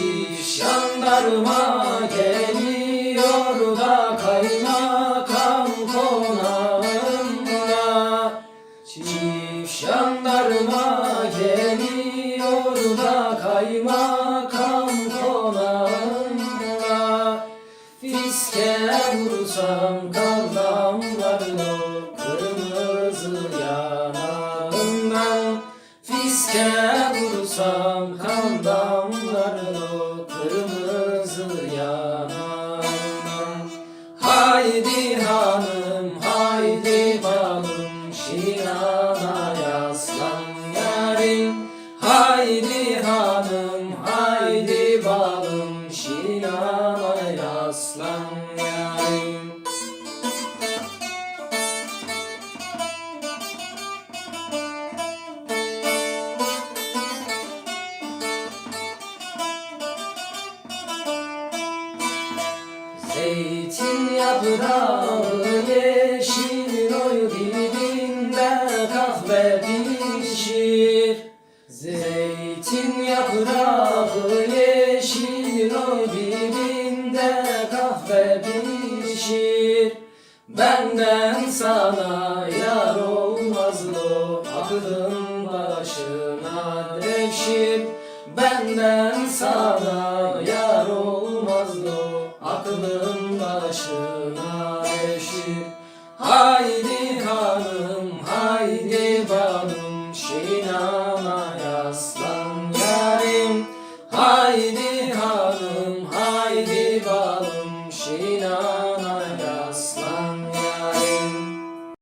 Şiş yandarma geliyor da kaymakam konağında. Çift jandarma geliyor da kaymakam konağında. Fiske vursam kan damlarını kırmızı yanağından Fiske vursam kan damlarını hanım haydi balım şirana yaslan yarim. Haydi hanım haydi balım şirana yaslan yarim Zeytin yaprağı yeşil oy dibinde kahve pişir. Zeytin yaprağı yeşil oy dibinde kahve pişir. Benden sana yar olmaz lo aklın başına devşir. Benden sana yar olmaz başına eşi Haydi kanım haydi balım Şinama yaslan yarim. Haydi kanım haydi balım Şinama yaslan.